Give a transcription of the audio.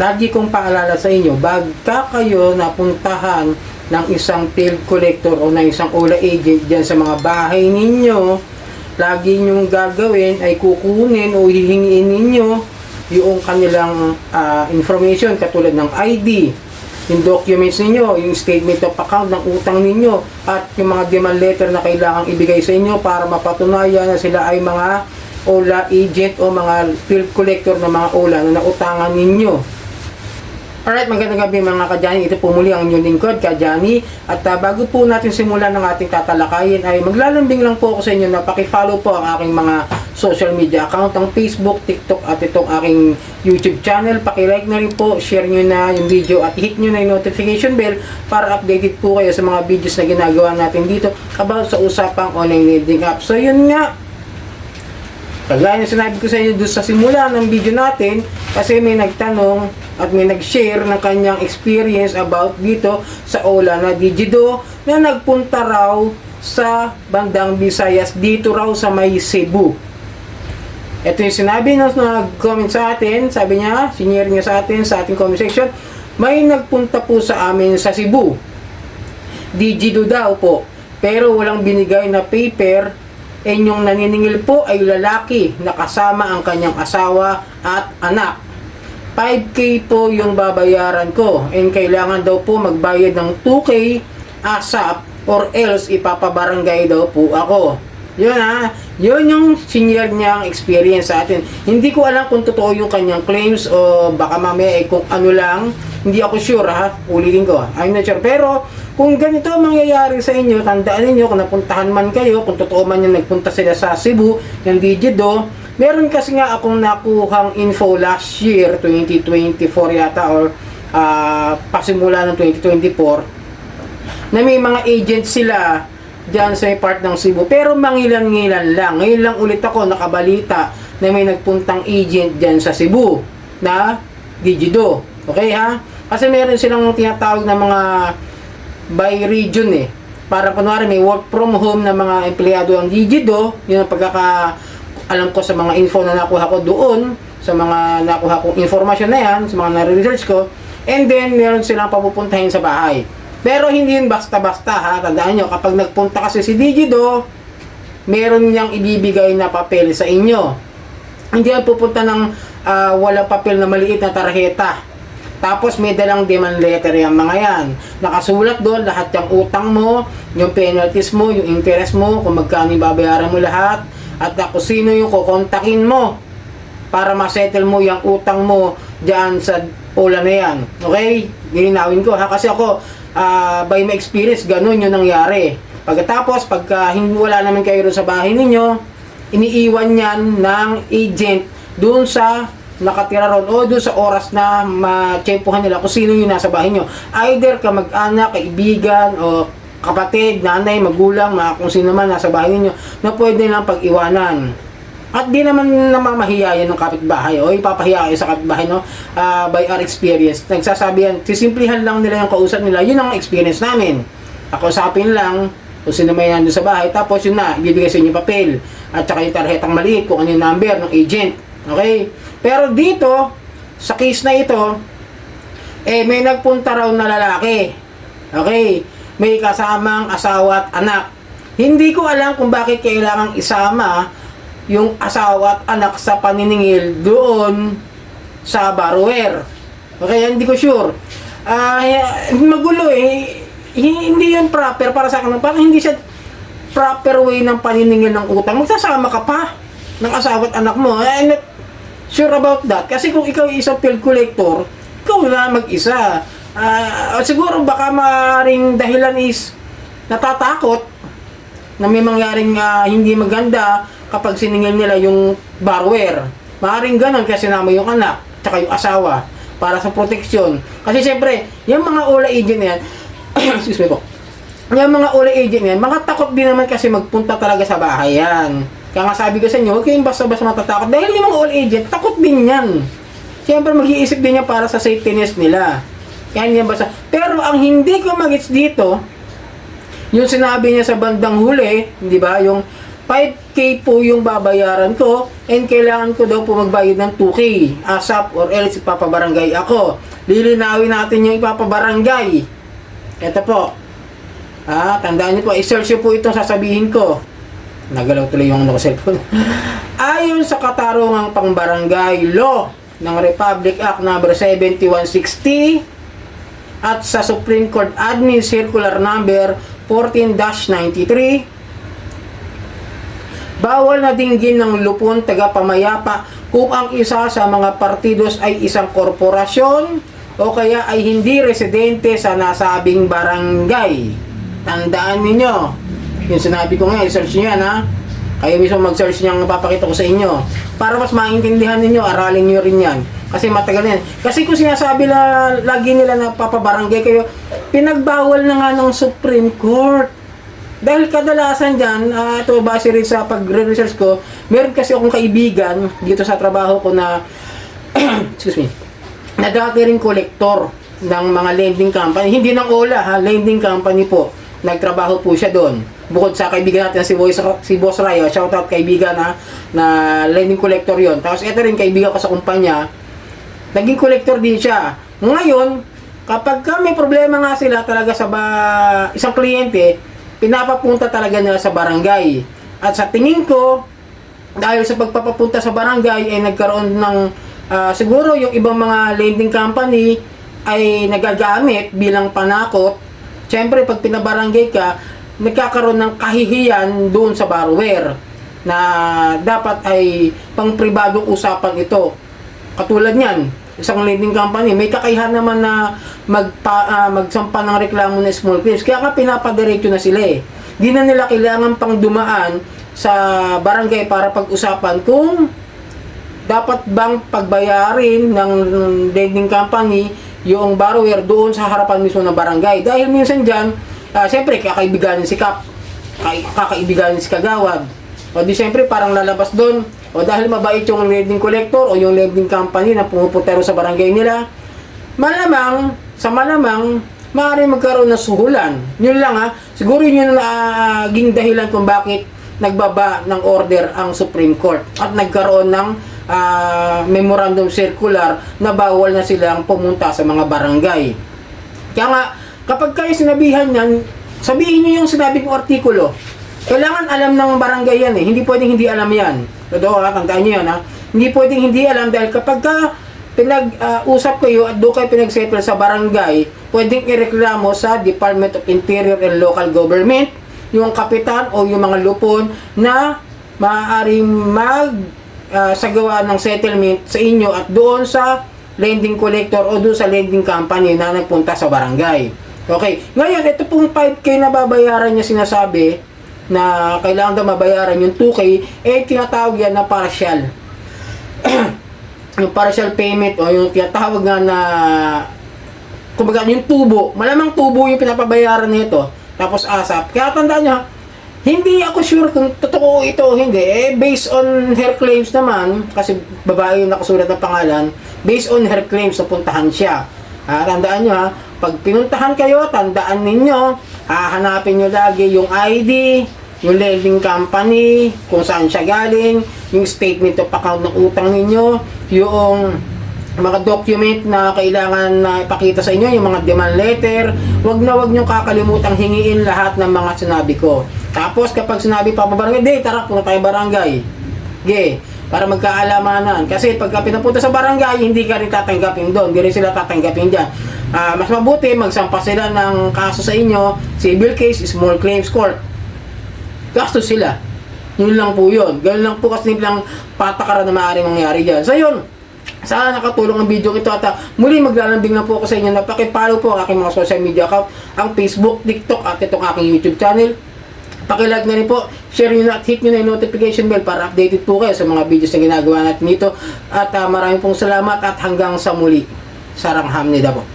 lagi kong paalala sa inyo, bagka kayo napuntahan ng isang field collector o ng isang OLA agent dyan sa mga bahay ninyo, lagi nyong gagawin ay kukunin o hihingiin ninyo yung kanilang ah, information katulad ng ID, yung documents ninyo, yung statement of account ng utang ninyo at yung mga demand letter na kailangang ibigay sa inyo para mapatunayan na sila ay mga OLA agent o mga field collector ng mga OLA na nautangan ninyo. Alright, magandang gabi mga kadyani. Ito po muli ang inyong lingkod, kadyani. At ah, bago po natin simulan ng ating tatalakayin ay maglalambing lang po ako sa inyo na pakifollow po ang aking mga social media account, ang Facebook, TikTok at itong aking YouTube channel. Pakilike na rin po, share nyo na yung video at hit nyo na yung notification bell para updated po kayo sa mga videos na ginagawa natin dito about sa usapang online lending app. So yun nga, Kagaya na sinabi ko sa inyo doon sa simula ng video natin, kasi may nagtanong at may nag-share ng kanyang experience about dito sa Ola na Digido na nagpunta raw sa bandang Visayas dito raw sa may Cebu. Ito yung sinabi nung nag-comment sa atin, sabi niya, sinare niya sa atin sa ating comment section, may nagpunta po sa amin sa Cebu. Digido daw po, pero walang binigay na paper yung naniningil po ay lalaki na kasama ang kanyang asawa at anak. 5K po yung babayaran ko and kailangan daw po magbayad ng 2K ASAP or else ipapabarangay daw po ako. Yun ha, yun yung senior niyang experience sa atin. Hindi ko alam kung totoo yung kanyang claims o baka mamaya eh kung ano lang. Hindi ako sure ha, ulitin ko. I'm not sure. Pero kung ganito ang mangyayari sa inyo, tandaan ninyo kung napuntahan man kayo, kung totoo man yung nagpunta sila sa Cebu, yung Digido, meron kasi nga akong nakuhang info last year, 2024 yata, or ah, pasimula ng 2024, na may mga agent sila dyan sa part ng Cebu. Pero mangilan-ngilan lang. Ngayon lang ulit ako nakabalita na may nagpuntang agent dyan sa Cebu na Digido. Okay ha? Kasi meron silang tinatawag na mga by region eh. Para kunwari may work from home na mga empleyado ang Digido, yun ang pagkaka alam ko sa mga info na nakuha ko doon, sa mga nakuha kong informasyon na yan, sa mga nare-research ko, and then meron silang papupuntahin sa bahay. Pero hindi yun basta-basta ha, tandaan nyo, kapag nagpunta kasi si Digido, meron niyang ibibigay na papel sa inyo. Hindi yan pupunta ng ah, walang papel na maliit na tarjeta. Tapos may dalang demand letter yung mga yan. Nakasulat doon lahat yung utang mo, yung penalties mo, yung interest mo, kung magkano babayaran mo lahat, at uh, kung sino yung kukontakin mo para masettle mo yung utang mo dyan sa pula na yan. Okay? Gilinawin ko ha. Kasi ako, ah, by my experience, ganun yung nangyari. Pagkatapos, pagka hindi wala naman kayo sa bahay ninyo, iniiwan yan ng agent doon sa nakatira ron o doon sa oras na ma-tsempuhan nila kung sino yung nasa bahay nyo. Either kamag-anak, kaibigan, o kapatid, nanay, magulang, mga kung sino man nasa bahay ninyo na pwede lang pag-iwanan. At di naman namamahiya yan ng kapitbahay o ipapahiya kayo sa kapitbahay no Ah, by our experience. Nagsasabi yan, sisimplihan lang nila yung kausap nila. Yun ang experience namin. Ako usapin lang kung sino may nandun sa bahay. Tapos yun na, ibibigay sa inyo papel. At saka yung tarhetang maliit kung ano yung number ng agent. Okay? Pero dito, sa case na ito, eh may nagpunta raw na lalaki. Okay? May kasamang asawa at anak. Hindi ko alam kung bakit kailangang isama yung asawa at anak sa paniningil doon sa borrower. Okay, hindi ko sure. Ah, magulo eh. Hindi yan proper para sa akin. Parang hindi siya proper way ng paniningil ng utang. Magsasama ka pa ng asawa at anak mo. I'm not sure about that. Kasi kung ikaw isang bill collector, ikaw na mag-isa. Ah, siguro baka maring dahilan is natatakot na may mangyaring ah, hindi maganda kapag siningil nila yung borrower. Maaaring ganun kasi sinama yung anak, tsaka yung asawa para sa proteksyon. Kasi siyempre, yung mga OLA agent na yan, excuse me po, yung mga OLA agent na yan, mga takot din naman kasi magpunta talaga sa bahay yan. Kaya nga sabi ko sa inyo, huwag kayong basta-basta matatakot. Dahil yung mga OLA agent, takot din yan. Siyempre, mag-iisip din yan para sa safetyness nila. Kaya yan basta. Pero ang hindi ko magits dito, yung sinabi niya sa bandang huli, di ba, yung 5K po yung babayaran ko and kailangan ko daw po magbayad ng 2K ASAP or else ipapabarangay ako. Lilinawin natin yung ipapabarangay. Ito po. Ah, tandaan niyo po, i-search niyo po itong sasabihin ko. Nagalaw tuloy yung ano cellphone. Ayon sa katarungang pangbarangay law ng Republic Act number 7160 at sa Supreme Court Admin Circular number 14-93 Bawal na dinggin ng lupon taga-pamayapa kung ang isa sa mga partidos ay isang korporasyon o kaya ay hindi residente sa nasabing barangay. Tandaan ninyo. Yung sinabi ko nga, i-search nyo yan ha. Kayo mismo mag-search niyang papakita ko sa inyo. Para mas maintindihan ninyo, aralin nyo rin yan. Kasi matagal yan. Kasi kung sinasabi na lagi nila na papabarangay kayo, pinagbawal na nga ng Supreme Court. Dahil kadalasan dyan, ah, ito base rin sa pag-research ko, meron kasi akong kaibigan dito sa trabaho ko na, excuse me, na dati rin kolektor ng mga lending company. Hindi ng OLA ha, lending company po. Nagtrabaho po siya doon. Bukod sa kaibigan natin si, Boys, si Boss Rayo, shout out kaibigan ha, na lending collector yon. Tapos ito rin kaibigan ko sa kumpanya, naging collector din siya. Ngayon, kapag ka may problema nga sila talaga sa ba, isang kliyente, pinapapunta talaga nila sa barangay. At sa tingin ko, dahil sa pagpapapunta sa barangay ay nagkaroon ng ah, siguro yung ibang mga lending company ay nagagamit bilang panakot. Siyempre, pag pinabarangay ka, nagkakaroon ng kahihiyan doon sa borrower na dapat ay pang pribadong usapan ito. Katulad niyan, isang lending company, may kakayahan naman na magpa, ah, magsampa ng reklamo na small claims. Kaya nga pinapadiretso na sila eh. Di na nila kailangan pang dumaan sa barangay para pag-usapan kung dapat bang pagbayarin ng lending company yung borrower doon sa harapan mismo ng barangay. Dahil minsan dyan, ah, siyempre kakaibiganin si Kap, kakaibiganin si Kagawad. O di siyempre parang lalabas doon. O dahil mabait yung lending collector o yung lending company na pumupunta rin sa barangay nila, malamang, sa malamang, maaari magkaroon ng suhulan. Yun lang ha. Siguro yun yung naging dahilan kung bakit nagbaba ng order ang Supreme Court at nagkaroon ng ah, memorandum circular na bawal na silang pumunta sa mga barangay. Kaya nga, kapag kayo sinabihan yan, sabihin nyo yung sinabi kong artikulo. Kailangan alam ng barangay yan eh. Hindi pwedeng hindi alam yan. Totoo ha, tandaan nyo yan ha. Hindi pwedeng hindi alam dahil kapag ka pinag-usap kayo at doon kayo pinag-settle sa barangay, pwedeng ireklamo sa Department of Interior and Local Government, yung kapitan o yung mga lupon na maaaring mag ah, sagawa ng settlement sa inyo at doon sa lending collector o doon sa lending company na nagpunta sa barangay. Okay. Ngayon, ito pong 5K na babayaran niya sinasabi na kailangan daw mabayaran yung 2K, eh tinatawag yan na partial. yung partial payment o yung tinatawag nga na kumbaga yung tubo, malamang tubo yung pinapabayaran nito. Tapos ASAP. Kaya tandaan nyo, hindi ako sure kung totoo ito o hindi. Eh, based on her claims naman, kasi babae yung nakasulat ng pangalan, based on her claims, napuntahan siya. Ah, tandaan nyo ha, pag pinuntahan kayo, tandaan ninyo, hahanapin nyo lagi yung ID, yung lending company, kung saan siya galing, yung statement of account ng utang ninyo, yung mga document na kailangan na ipakita sa inyo, yung mga demand letter, wag na wag nyo kakalimutang hingiin lahat ng mga sinabi ko. Tapos kapag sinabi pa barangay, di tara punta tayo barangay. Ge, para magkaalamanan. Kasi pagka pinapunta sa barangay, hindi ka rin tatanggapin doon. Hindi rin sila tatanggapin dyan. Ah, mas mabuti, magsampa sila ng kaso sa inyo, civil case, small claims court. Gastos sila. Yun lang po yun. Ganun lang po kasi lang patakaran na maaaring mangyari dyan. So yun, sana nakatulong ang video ito at ah, muli maglalambing na po ako sa inyo na pakipollow po ang aking mga social media account, ang Facebook, TikTok at itong aking YouTube channel. Pakilike na rin po, share nyo na at hit nyo na yung notification bell para updated po kayo sa mga videos na ginagawa natin dito. At ah, maraming pong salamat at hanggang sa muli. Sarang hamnida po.